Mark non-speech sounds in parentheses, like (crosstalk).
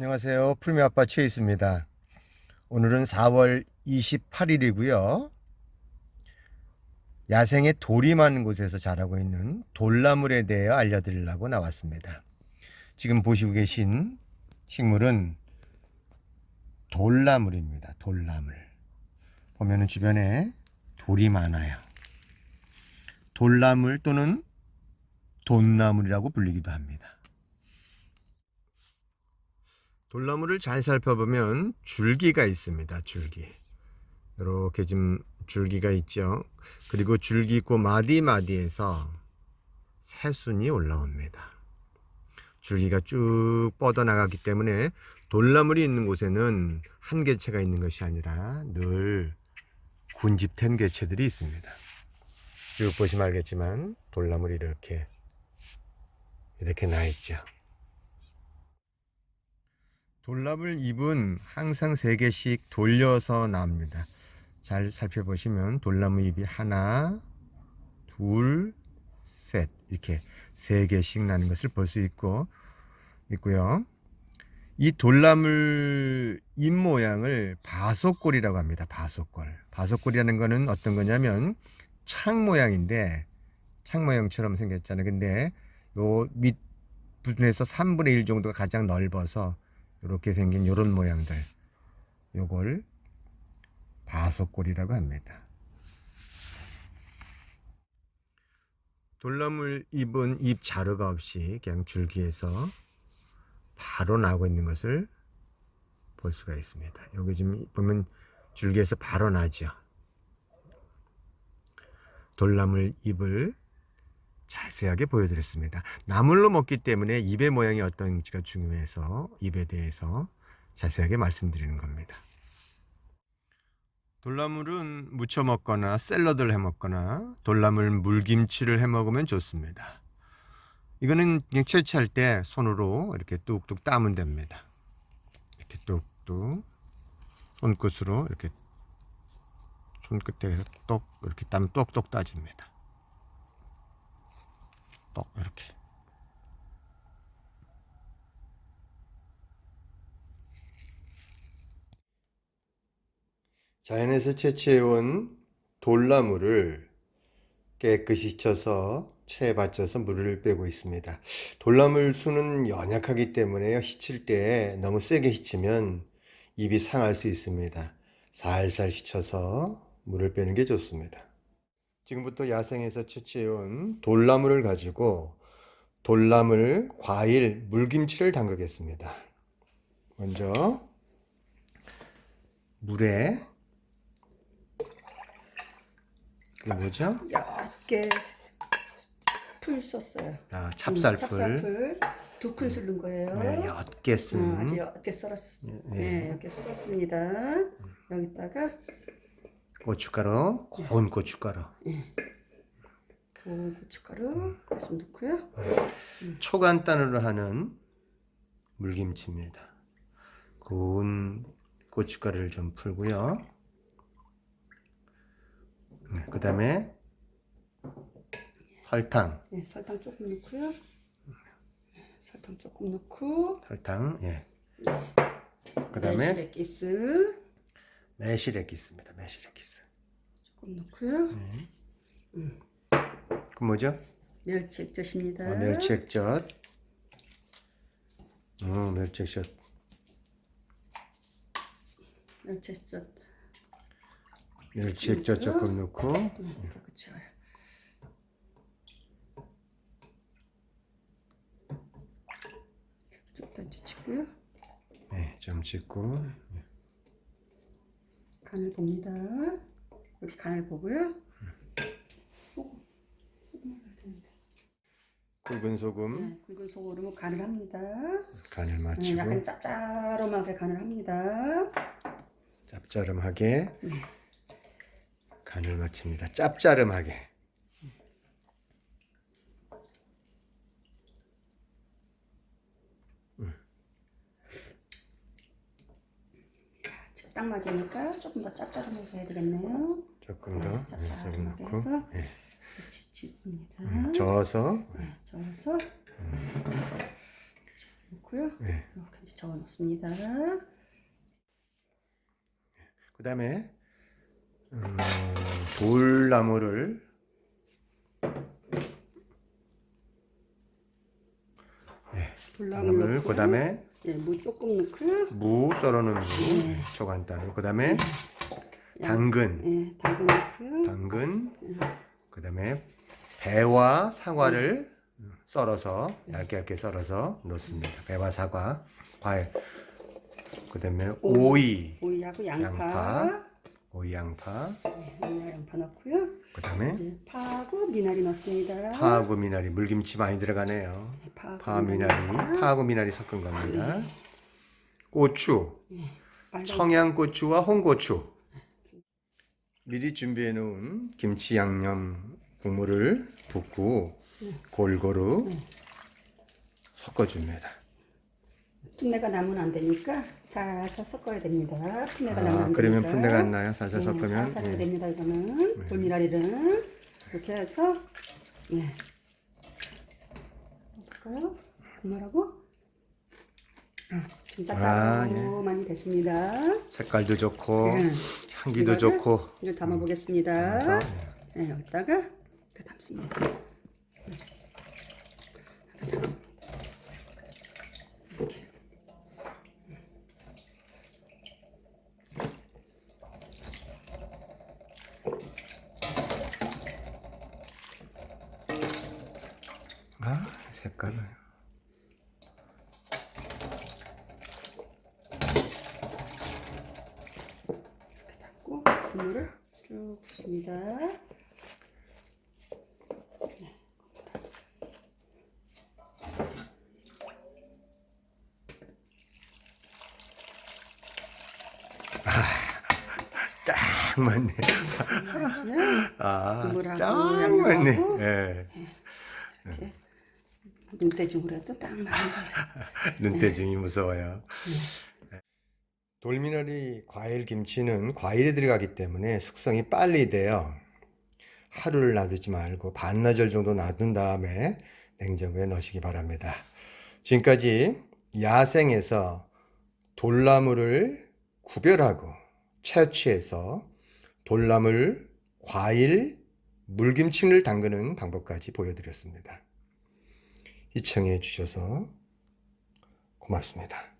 안녕하세요. 푸르미 아빠 최이스입니다. 오늘은 4월 28일이고요. 야생의 돌이 많은 곳에서 자라고 있는 돌나물에 대해 알려드리려고 나왔습니다. 지금 보시고 계신 식물은 돌나물입니다. 돌나물. 보면은 주변에 돌이 많아요. 돌나물 또는 돈나물이라고 불리기도 합니다. 돌나무를 잘 살펴보면 줄기가 있습니다. 줄기. 이렇게 좀 줄기가 있죠. 그리고 줄기 있고 마디마디에서 새순이 올라옵니다. 줄기가 쭉 뻗어나가기 때문에 돌나물이 있는 곳에는 한 개체가 있는 것이 아니라 늘 군집된 개체들이 있습니다. 쭉 보시면 알겠지만 돌나물이 이렇게 이렇게 나 있죠. 돌나물 잎은 항상 세 개씩 돌려서 나옵니다. 잘 살펴보시면 돌나무 잎이 하나, 둘, 셋 이렇게 세 개씩 나는 것을 볼 수 있고 있고요. 이 돌나물 잎 모양을 바속골이라고 합니다. 바속골. 바속골이라는 거는 어떤 거냐면 창 모양인데 창 모양처럼 생겼잖아요. 근데 요 밑 부분에서 3분의 1 정도가 가장 넓어서 이렇게 생긴 이런 모양들 요걸 바석골이라고 합니다. 돌나물 잎은 잎 자루가 없이 그냥 줄기에서 바로 나오고 있는 것을 볼 수가 있습니다. 여기 지금 보면 줄기에서 바로 나죠. 돌나물 잎을 자세하게 보여드렸습니다. 나물로 먹기 때문에 잎의 모양이 어떤지가 중요해서 잎에 대해서 자세하게 말씀드리는 겁니다. 돌나물은 무쳐 먹거나 샐러드를 해 먹거나 돌나물 물김치를 해 먹으면 좋습니다. 이거는 그냥 채취할 때 손으로 이렇게 뚝뚝 따면 됩니다. 이렇게 뚝뚝 손끝으로 이렇게 손끝에서 똑 이렇게 따면 똑똑 따집니다. 똑 이렇게 자연에서 채취해온 돌나무를 깨끗이 씻어서 체에 받쳐서 물을 빼고 있습니다. 돌나물 수는 연약하기 때문에 휘칠 때 너무 세게 휘치면 입이 상할 수 있습니다. 살살 씻어서 물을 빼는 게 좋습니다. 지금부터 야생에서 채취해온 돌나물을 가지고 돌나물, 과일, 물김치를 담그겠습니다. 먼저 물에 이게 뭐죠? 얇게 풀 썼어요. 아, 음, 찹쌀풀. 찹쌀풀 두 큰술 넣은 거예요. 네, 옅게 쓴 음, 아주 얇게 썰었, 네, 얇게 썼습니다. 여기다가 고춧가루, 고운 고춧가루. 고운 고춧가루 좀 넣고요. 초간단으로 하는 물김치입니다. 고운 고춧가루를 좀 풀고요. 그 다음에 설탕, 네, 설탕 조금 넣고요. 네, 설탕 조금 넣고 설탕, 예. 그 다음에 매실액기스 매실액 기스입니다. 매실액 기스. 조금 넣고요. 그 뭐죠? 멸치액젓입니다. 어, 멸치액젓. 어, 멸치액젓. 멸치액젓 멸치액젓 조금 넣고 네, 그렇죠. 좀 던져치고요. 네, 좀 찍고 간을 봅니다. 이렇게 간을 보고요. 굵은 소금 네, 굵은 소금으로 간을 합니다. 간을 네, 맞추고 약간 짭짤하게 간을 합니다. 짭짤하게 간을 맞춥니다. 짭짤하게. 딱 맞으니까 조금 더 짭짤하게 해야 되겠네요. 조금 더 네, 네, 조금 짭짤하게 넣고 해서 네. 치, 칩니다. 저어서 네, 저어서 넣고요. 네. 이렇게 이제 저어 놓습니다. 그 다음에 음, 돌나무를 돌나물 돌나무를 그 다음에 예, 무 조금 넣고요. 무 썰어놓은 무 초간단을 그 다음에 당근. 예, 당근 넣고요. 당근. 그 다음에 배와 사과를 썰어서 얇게 얇게 썰어서 넣습니다. 배와 사과 과일. 그 다음에 오이 오이하고 양파, 양파. 오이 양파. 네, 양파 넣고요. 그 다음에 이제 파하고 미나리 넣습니다. 파하고 미나리. 물김치 많이 들어가네요. 네, 파하고 파 미나리 파하고 미나리 섞은 겁니다 고추 빨간 청양고추와 홍고추 미리 준비해 놓은 김치 양념 국물을 붓고 골고루 섞어줍니다. 풋내가 나면 안 되니까 살살 섞어야 됩니다. 풋내가 나면 아, 안 그러면 되니까. 풋내가 안 나요? 살살 네, 섞으면? 살살 네. 됩니다. 이거는 돌미나리는 이렇게 해서 네. 볼까요? 그만하고 좀 아, 짭짤하고 많이 됐습니다. 색깔도 좋고 네. 향기도 좋고 이제 담아 보겠습니다. 담아서, 네, 여기다가 이렇게 담습니다. 네. 이렇게 담습니다. 색깔은 이렇게 담고 국물을 쭉 붓습니다. 딱 맞네. 아, 딱 맞네. 예. 이렇게 눈대중으로 해도 딱 맞는 거예요. (laughs) 눈대중이 무서워요. 돌미나리 과일 김치는 과일이 들어가기 때문에 숙성이 빨리 돼요. 하루를 놔두지 말고 반나절 정도 놔둔 다음에 냉장고에 넣으시기 바랍니다. 지금까지 야생에서 돌나무를 구별하고 채취해서 돌나물, 과일, 물김치를 담그는 방법까지 보여드렸습니다. 시청해 주셔서 고맙습니다.